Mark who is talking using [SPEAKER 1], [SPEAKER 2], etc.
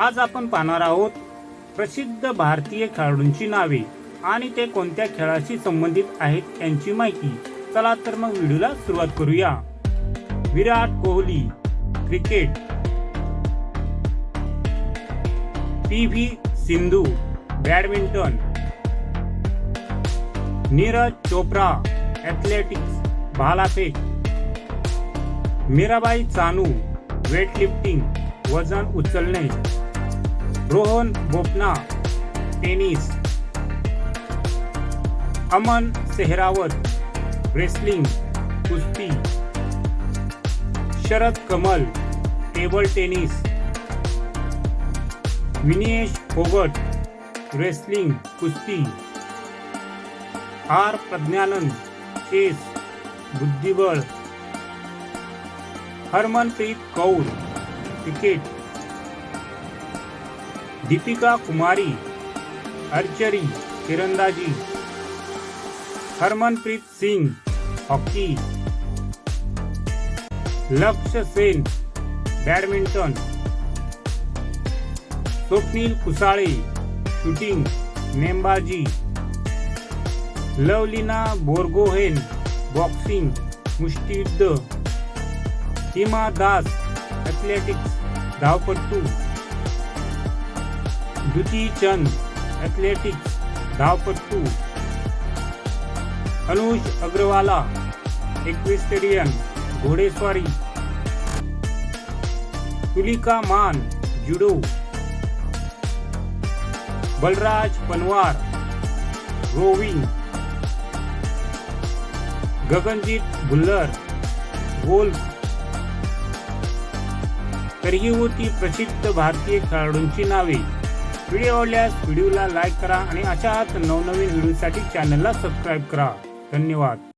[SPEAKER 1] आज आपण पाहणार आहोत प्रसिद्ध भारतीय खेळाडूंची नावे आणि ते कोणत्या खेळाशी संबंधित आहेत यांची माहिती. चला तर मग व्हिडिओला सुरुवात करूया. Virat Kohli cricket. P V Sindhu badminton. Neeraj Chopra athletics भालाफेक मीराबाई चानू वेटलिफ्टिंग वजन उचलणे. रोहन बोपना टेनिस. अमन सेहरावत रेसलिंग कुस्ती. Sharath Kamal table tennis. Vinesh Phogat wrestling कुस्ती. आर प्रज्ञानंद चेस बुद्धिबळ. हरमनप्रीत कौर. क्रिकेट. दीपिका कुमारी आर्चरी तिरंदाजी. Harmanpreet Singh hockey. Lakshya Sen badminton. Swapnil Kusale shooting नेमबाजी. Lovlina Borgohain boxing मुष्टियुद्ध. Hima Das athletics धावपट्टू द्युती चंद ॲथलेटिक्स धावपट्टू अनुज अग्रवाला एक्विस्टेरियन घोडेस्वारी Tulika Maan judo Balraj Panwar rowing Gaganjeet Bhullar golf तर ही होती प्रसिद्ध भारतीय खेळाडूंची नावे. व्हिडिओ आवडल्यास व्हिडिओला लाईक करा आणि अशाच नवनवीन व्हिडिओसाठी चॅनलला सबस्क्राईब करा. धन्यवाद.